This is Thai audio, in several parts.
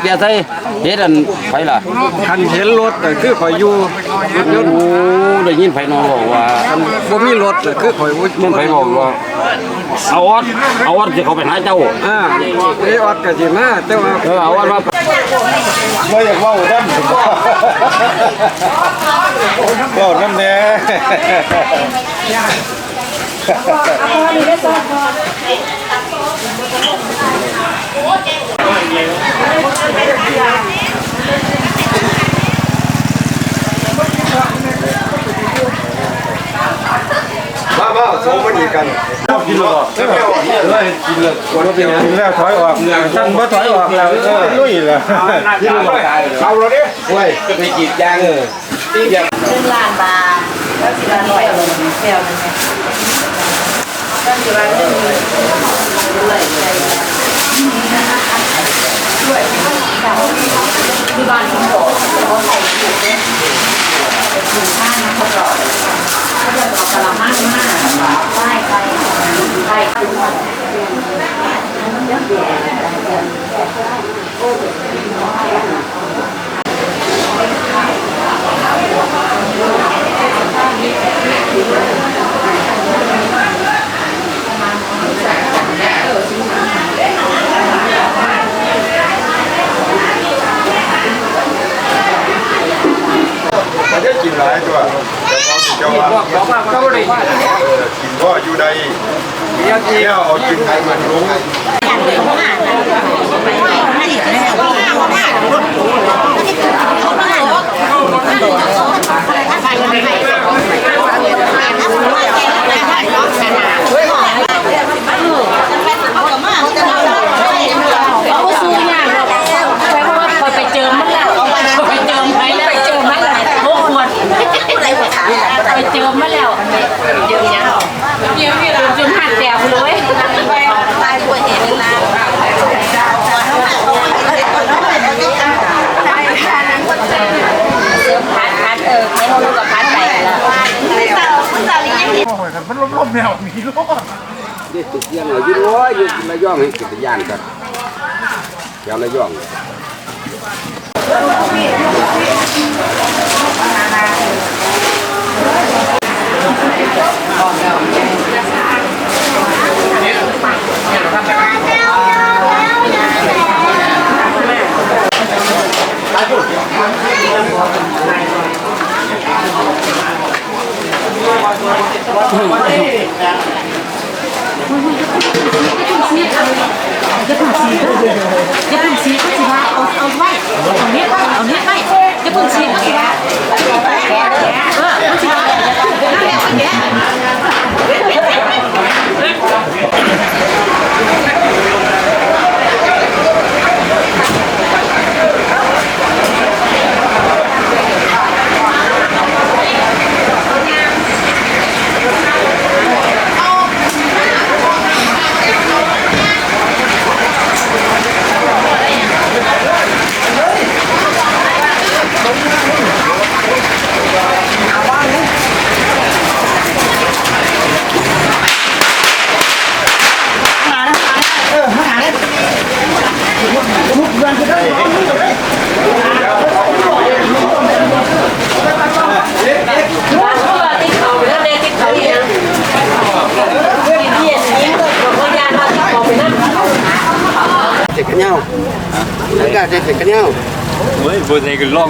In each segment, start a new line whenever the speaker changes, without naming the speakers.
เกียร์ใส่เฮ็ดอันไผล่ะ
คันเห็นรถน่ะคือข่อยอยู่รถยนต์
โอ้ได้ยินไผนอนบอกว่า
คันบ่มีรถน่ะคือข่อยบ่
มันไผบอกว่าเอาออดเอาออดสิเขาไปหาเจ้า
อ่าไอ้ออดก็สิมาแต่ว่า
เออเอาออดมา
ไม่อยากเว่าด้านเว่าน้ำแน่
มามาโซมันอีกกัน
กินหรอเลยกินเลยกินแล้วถอยออกท่านบ่ถอยออกแล้วลุยเลย
กินเลยเอาเราดิเว้ยไปกีดยางเออตียาง
ขึ้นล้านบาทแล้วสิละร้อยเอาลงแก้วนึงก็สิว่าเรื่องนี้ด้วยด้วย ที่บ้านคุณบอกเขาใส่ถุงเนี่ยถุงผ้านะเขาบอกเขาจะบอกกระมังมาไหว้ไปไปทุกคน
มันจะกินหลายตัวเจ้าว่า
บอกว่าเขาบ่ได้
กินพ่ออยู่ใด
เรียก
เที่ยวเอากินไทยมันรู้
เขาก็ซื้อยากหรอกเพราะว่าคอยไปเจอมันแล้วไปเจอไหมแล้วไปเจอมันแล้วโอ้ขวดไปเจอมาแล้ว เจอเนี่ยเดี๋ยวเดี๋ยวจนหัดแตวเลยตายปวดเห็นนะมพัดพัดเออให้เขาลูกกับพัดไปแล้ว
มันล้มๆแนวมีโลก
นี่ตุกเสียงเอาอยู่ร้อยยู่ระยองให้กินย่านกันแถวระยอง
จะพึ่งซีก็สิว่าเอาเอาไว้เอาเนี้ยเอาเนี้ยไว้จะพึ่งซีก็สิว่าเออมันสิว่านั่นแหละอันเนี้ย
เจ็กกันเหย้าแล้วก็เจ็กกันเหย้า
เฮ้ยบ่ได้ก็ลอง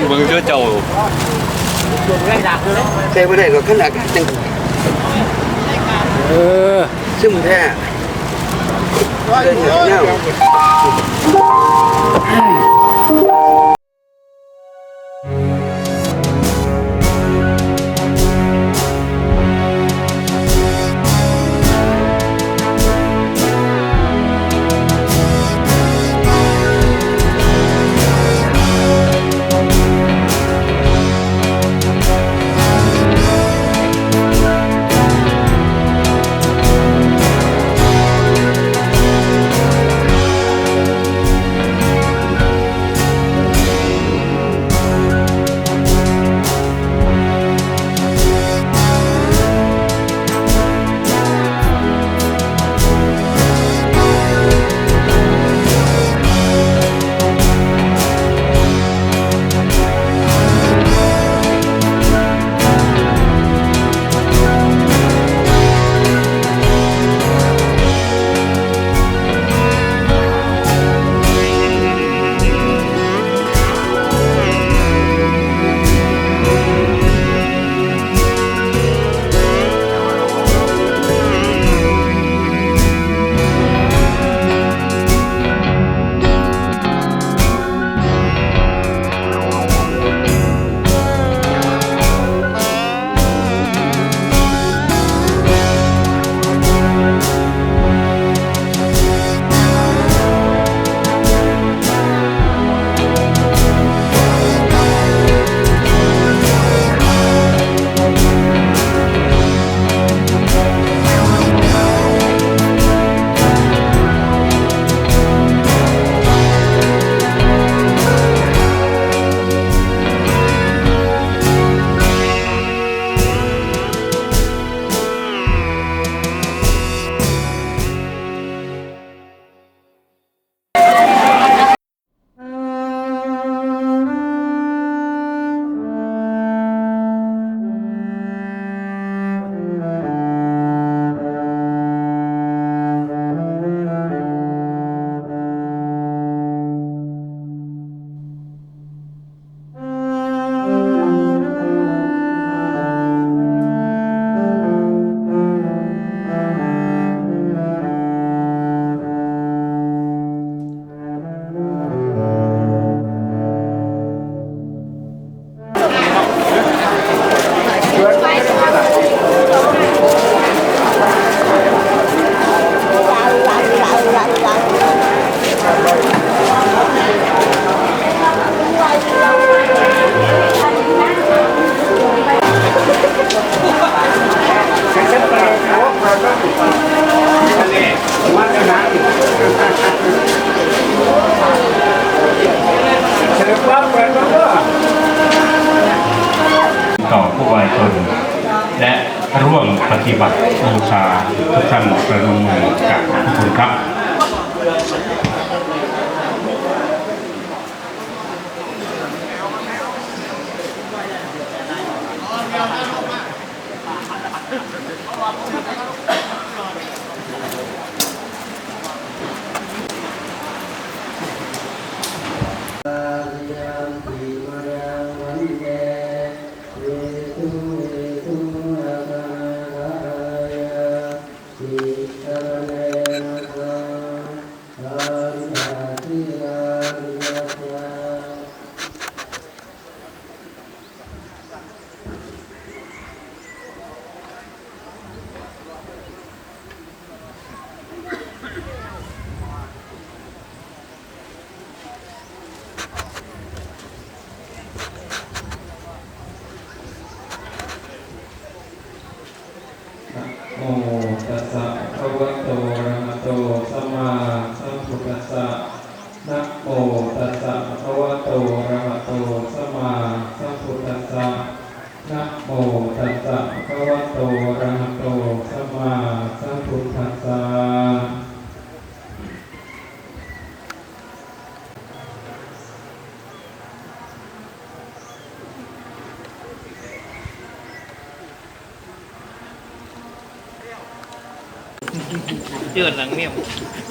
เจื
อ
นห
ลังเมี่ยม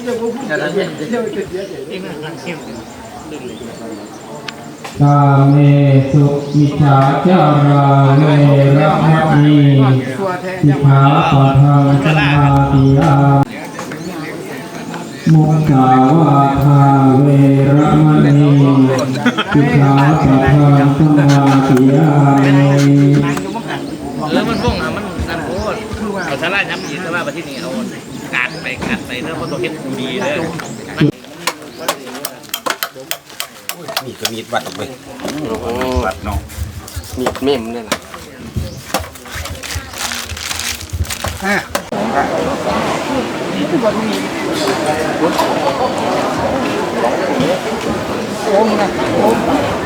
เจือนหลังเมี่ยมเจือนหลังเมี่ยม
กาเมสุมิชาจาราเวรมณีสิกขาปะทังสมาธิยามุสาวาทาเวรมณีสิกขาปะทังสมาธิยามิ
เออมันฟ่องอะมันนั่นโอ้เอาสาราย้ำอีกสาราประเทศนี้เอา การไปการไปเรื่องมันต้องเฮ็ดดีเลย
มีก็มีดวัดออกไป
วัดเนาะ
มีดเม่มนี่แหละ
เมวะสมิสตุสัพเพบุเรนตุสังก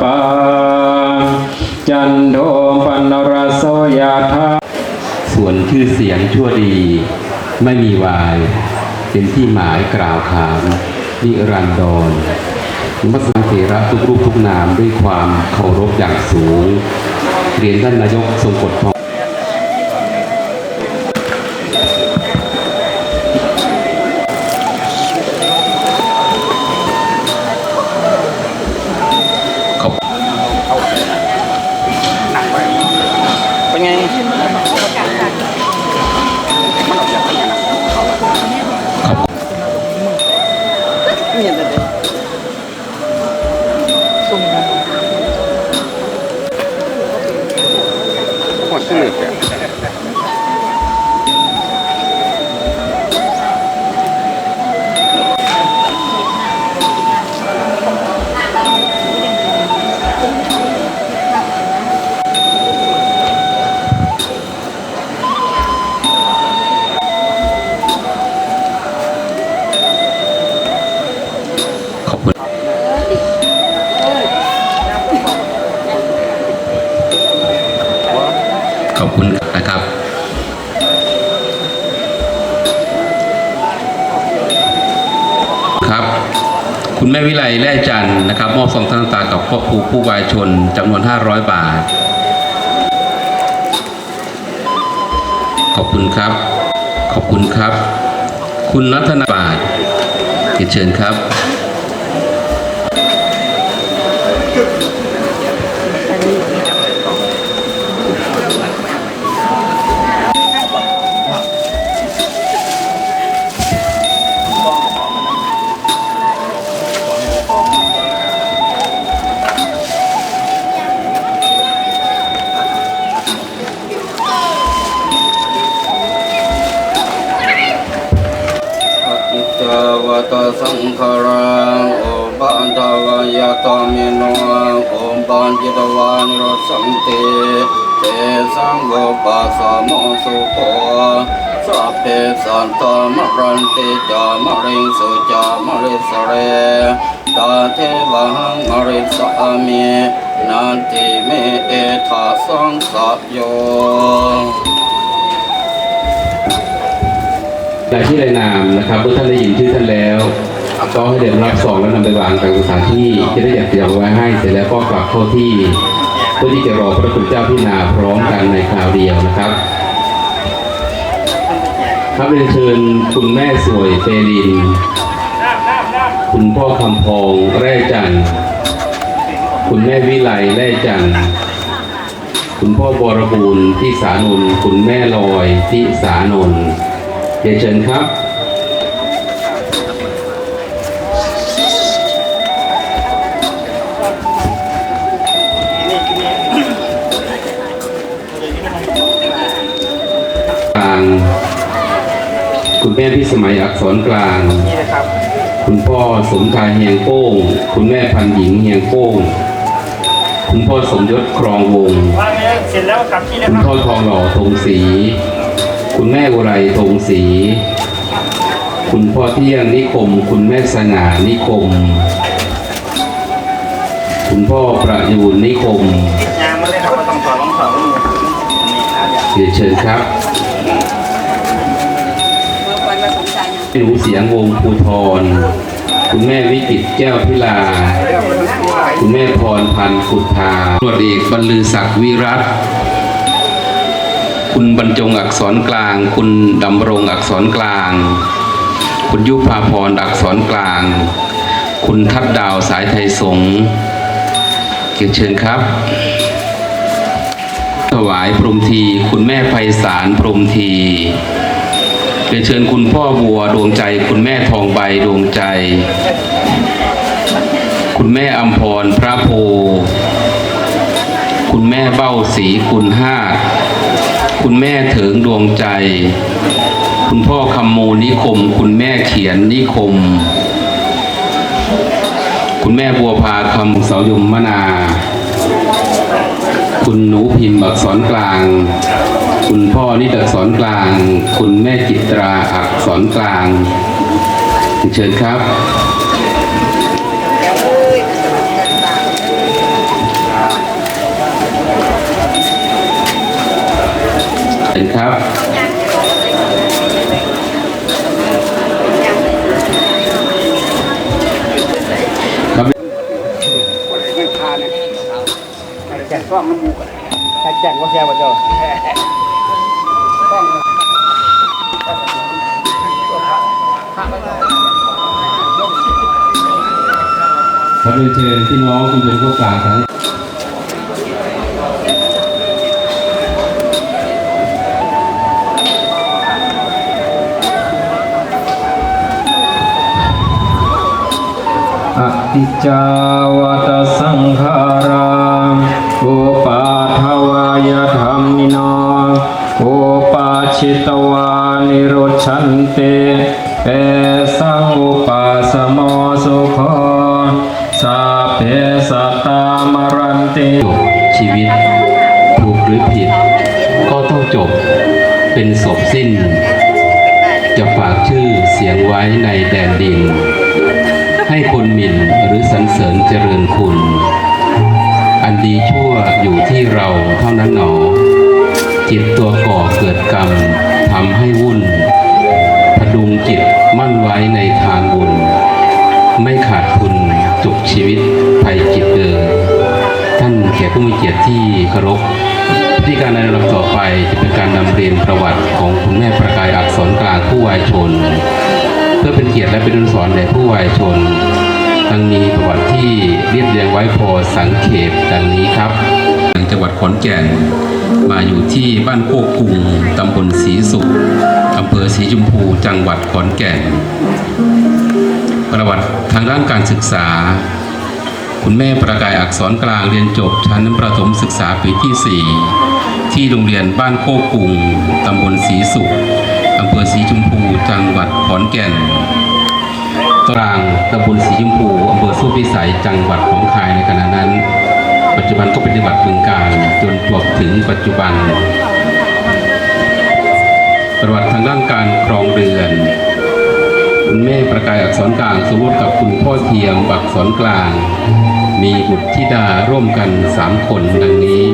ปาจันโทปนรโสยธา
ส่วนชื่อเสียงชั่วดี ไม่มีวาย เป็นที่หมายกล่าวขานนิรันดรมัสเถระทุกรูปทุกนามด้วยความเคารพอย่างสูง เรียนท่านนายกทรงกฎพร วิไลแร่จันทร์นะครับมอบซองทั้งตากับครอบครัวผู้วายชนจำนวน 500 บาท ขอบคุณครับ ขอบคุณครับ คุณนัทนาบาทเชิญครับ
ตสังขารังโอปันทวายตามิโนโอปันจิตวานิโรสังเตเตสังโฆปัสสะโมสุโขสัพเพสันตมรันติจามริงสุจามริสเรตาเทวังมริสามินันติเมเอทาสังสัโย
รายที่รายนามนะครับเมื่อท่านได้ยินชื่อท่านแล้ว ก็ให้เดินรับซองแล้วนำไปวางตามสถานที่ที่ได้จัดเตรียมไว้ให้เสร็จแล้วก็กลับเข้าที่เพื่อที่จะรอพระคุณเจ้าพิณาพร้อมกันในคราวเดียวนะครับครับเรียนเชิญคุณแม่สวยเปริน คุณพ่อคำพองแร่จัน คุณแม่วิไลแร่จัน คุณพ่อบรบูรณ์ที่สานน คุณแม่ลอยที่สานนท์ รียนเชิญครับ กลาง คุณแม่พี่สมัยอักษรกลาง คุณพ่อสมชายเฮียงโป้ง คุณแม่พันหญิงเฮียงโป้ง คุณพ่อสมยศครองวงศ์
วางเลยเสร็จแล้วกลับที่เลย
คุณ
ครับ
พ่อทองหล่อธงศรี คุณแม่อุไรธงศรีคุณพ่อเที่ยงนิคม คุณแม่สง่านิคม คุณพ่อประยูนนิคม
ยางมาเลยครับต้องถอดรองเท้านี่นี่อะเดี๋ยว
เรียนเชิญครับหนูเสียงวงภูทร คุณแม่วิจิตแก้วพิลา คุณแม่พรพันธ์ขุดทาตรวจเอกบรรลือศักดิ์วิรัต คุณบรรจงอักษรกลาง คุณดำรงอักษรกลาง คุณยุพาพรอักษรกลาง คุณทัดดาวสายไทยสงเกียรติเชิญครับ ถวายพรมที คุณแม่ไพศาลพรมทีเรียนเชิญคุณพ่อบัวดวงใจ คุณแม่ทองใบดวงใจ คุณแม่อัมพรพระโพ คุณแม่เบ้าศรีคุณห้า คุณแม่เถิงดวงใจ คุณพ่อคำมูนิคม คุณแม่เขียนนิคม คุณแม่บัวพาคำเสายมมนา คุณหนูพิมพ์อักษรกลาง คุณพ่อนิดอักษรกลาง คุณแม่จิตราอักษรกลาง เชิญครับ ครับครับ
แจกกล้องน้ำมูกแต่แจกว่าแกว่าเจ้า
ครับเรียนเชิญพี่น้องคุณเป็นผู้กลางทั้ง
อติจาวตสังขาราอุปาทวายธรรมินโอุปาชิตวานิโรชันเตเปสังอุปาสโมสุขสาเพสัตตามรันติ
ชีวิตถูกหรือผิด ก็ต้องจบเป็นศพสิ้น จะฝากชื่อเสียงไว้ในแดนดิน ให้คนหมิ่นหรือสรรเสริญเจริญคุณ อันดีชั่วอยู่ที่เราเท่านั้นหนอ จิตตัวก่อเกิดกรรมทำให้วุ่นพดุงจิตมั่นไว้ในทางบุญ ไม่ขาดทุนจุกชีวิตภัยจิตเดินท่านแขกผู้มีเกียรติที่เคารพพิธีการในลำดับต่อไปจะเป็นการนำเรียนประวัติของคุณแม่ประกายอักษรกลางผู้วายชน เพื่อเป็นเกียรติและเป็นอนุสรณ์แด่ผู้วายชนดังมีประวัติที่เรียบเรียงไว้พอสังเขปดังนี้ครับจังหวัดขอนแก่น มาอยู่ที่บ้านโคกกุงตำบลศรีสุขอำเภอศรีชมพู จังหวัดขอนแก่น ประวัติทางด้านการศึกษา คุณแม่ประกายอักษรกลางเรียนจบชั้นประถมศึกษาปีที่ 4 ที่โรงเรียนบ้านโคกกุงตำบลศรีสุขำเภอศรีชมพูจังหวัดขอนแก่นกลางตำบลศรีชมพูอำเภอสุพิสัยจังหวัดหนองคายในขณะนั้น ปัจจุบันก็เป็นจังหวัดบึงกาฬจนจบถึงปัจจุบัน ประวัติทางด้านการครองเรือนคุณแม่ประกายอักษรกลางสมรสกับคุณพ่อเทียมอักษรกลาง มีบุตรธิดาร่วมกันสามคนดังนี้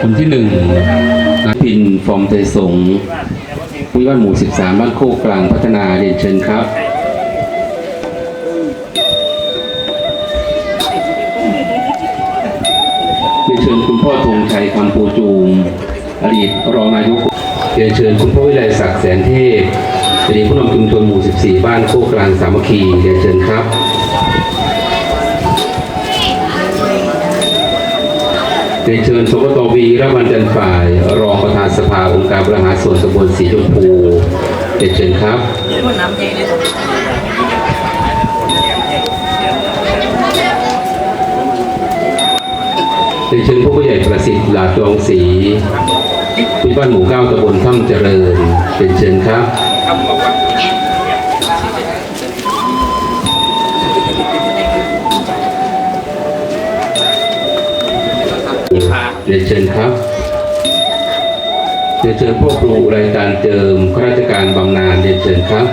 คนที่หนึ่งนายพินฟอร์มไทยสง วิวัฒน์หมู่ 13 บ้านโคกกลางพัฒนาเรียนเชิญครับเรียนเชิญคุณพ่อธงชัยคำปูจูมอดีตรองนายกเรียนเชิญคุณพ่อวิไลศักดิ์แสนเทพอดีตผู้นำชุมชนหมู่ 14 บ้านโคกกลางสามัคคีเรียนเชิญครับเรียนเชิญสมตวีระวันจันทร์ฝ่าย รองประธาน สภาองค์การบริหารส่วนตำบลสีชมพูเรียนเชิญครับเรียนเชิญผู้ใหญ่ประสิทธิ์หลาจองศรีผู้บ้านหมู่เก้าตำบลถ้ำเจริญเรียนเชิญครับเเรียนเชิญครับเรี ยนเชิญพวกครูรายการเจิมข้าราชการบำนาญเรียนเชิญครับ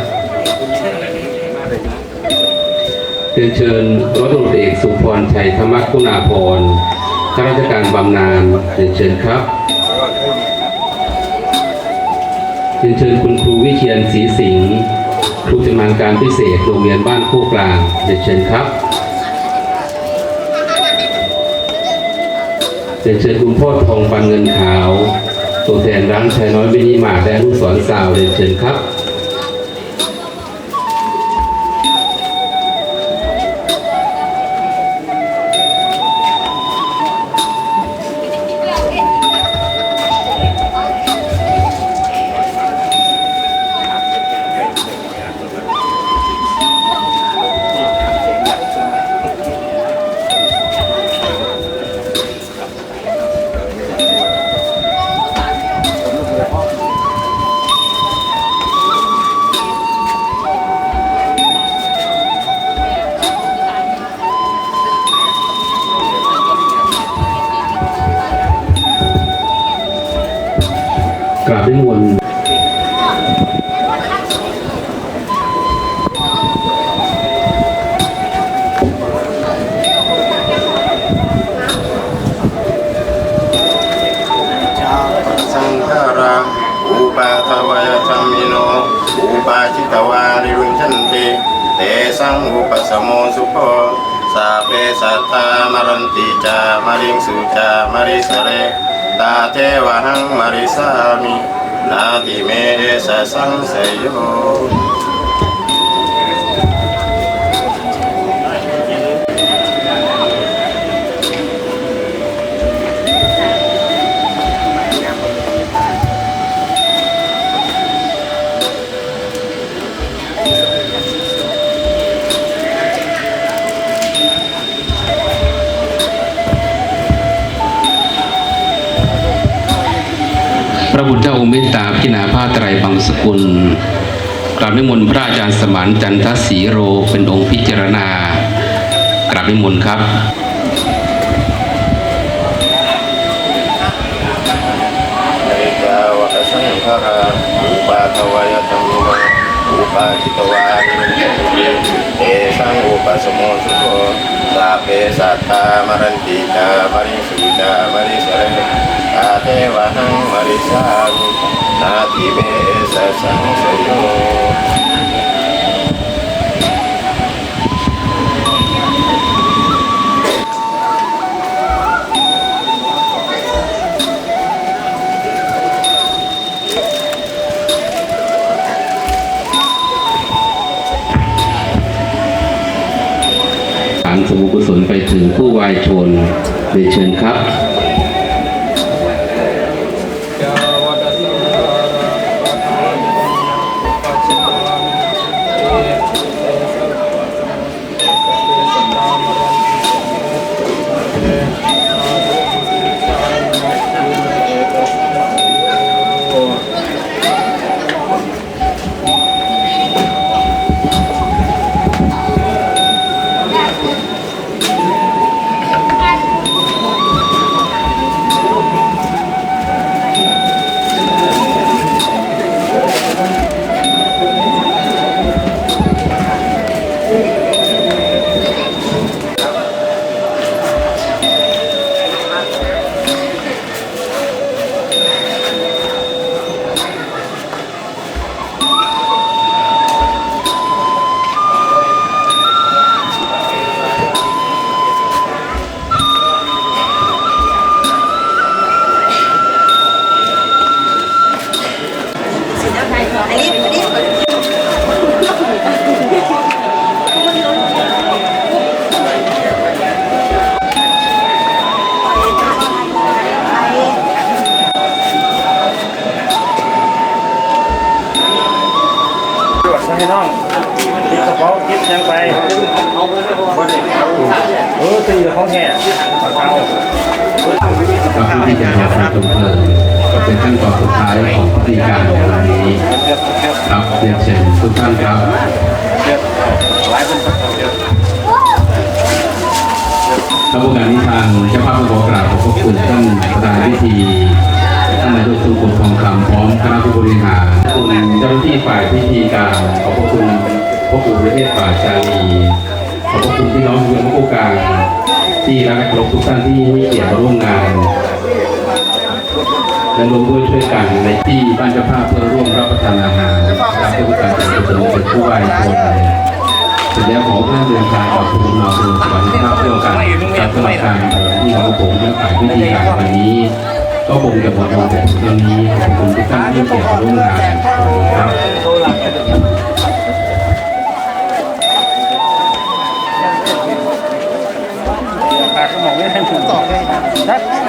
เรียนเชิญร้อยตำรวจเอกสุพรชัยธรรมคุณาพรข้าราชการบำนาญเรียนเชิญครับเรียนเชิญคุณครูวิเชียนศรีสิงห์ครูชำนาญการพิเศษโรงเรียนบ้านโคกลางเรียนเชิญครับเรียนเชิญคุณพ่อทองปันเงินขาว ตัวแทนร้านชายน้อยวินิมาร์ทและลูกศรสาวเรียนเชิญครับ
จิตวาริรุญชันติเตสังอุปสมุสุโภสาเปสัตตามรันติจามาริงสุจามาริสเรตาเทวหังมาริสามินาติเมสะสังเสยโย
พระบุตรเจ้าองค์เมตตาพิจารณาผ้าไตรบางสกุลกราบนิมนต์พระอาจารย์สมานจันทศรีโรเป็นองค์พิจารณากราบนิมนต์ครับ
เอสังฆราอุปาทวยธรรมอุปาจิตวาเอสังอุปสมโมสุโภสาเปสัตตามรันติจามริสุจามริสเรตาเทวหังม ริสามินาทิเมสสังสยโย
สมุกุศลไปถึงผู้วายชนเรียนเชิญครับ
ครับเรี
ยนเชิญทุกท่านครับครับโอกาสนี้ทางเจ้าภาพขอกราบขอบพระคุณท่านประธานพิธีท่านนายกสุขุมทองคำพร้อมคณะผู้บริหารคุณเจ้าหน้าที่ฝ่ายพิธีการขอบพระคุณพ่อปู่ประเทศป่าชาลีขอบพระคุณพี่น้องเมืองมะกุกางที่รักและเคารพทุกท่านที่ให้เกียรติมาร่วมงาน และร่วมด้วยช่วยกันในที่บ้านเจ้าภาพเพื่อร่วมรับประทานอาหารและเพื่อการเป็นกุศลเป็นผู้ไหว้คนเสร็จแล้วขอเพื่อนเดินทางกับภูมิลำเนาสู่สวรรค์ภาพเพื่อกันการสำหรับการที่ของผมและฝ่ายพิธีการวันนี้ ก็คงจะหมดลงแต่เพียงนี้ขอบคุณทุกท่านที่เกี่ยรติมาร่วมงานครับ
ปากระหม่อมไม่ได้ถูกต่อเลย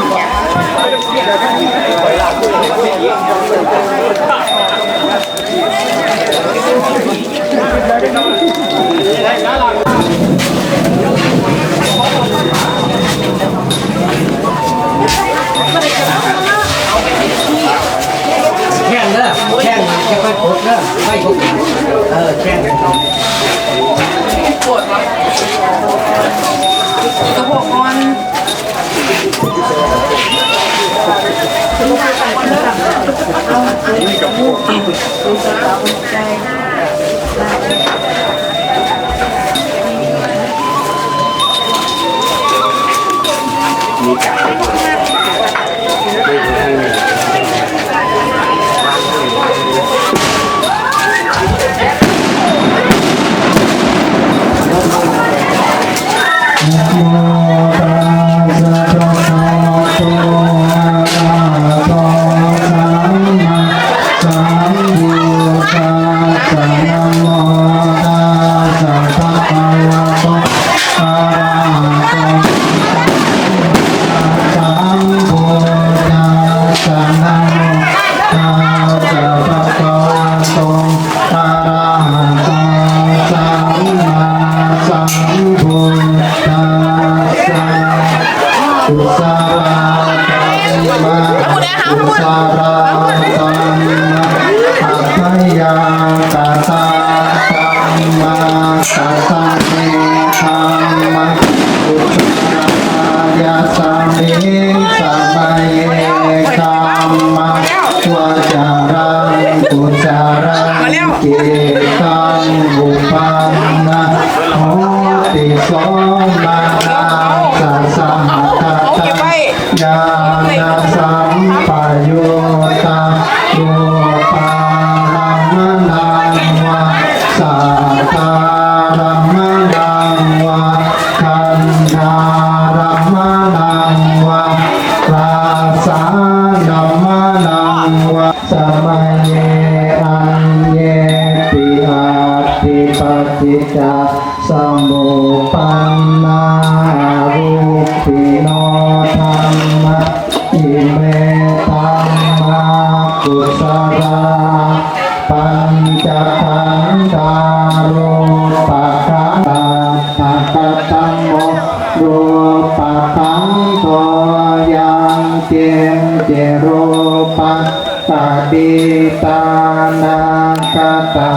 นะ
嗯。 ญาณสัมปยุตตาโยปาลัมนังวะสัตตารัมนังวะคันธารัมนังวะลาสานัมนังวะสมัยเยอันเยปิอาติปติจา จโรปะตาดิตานาคตา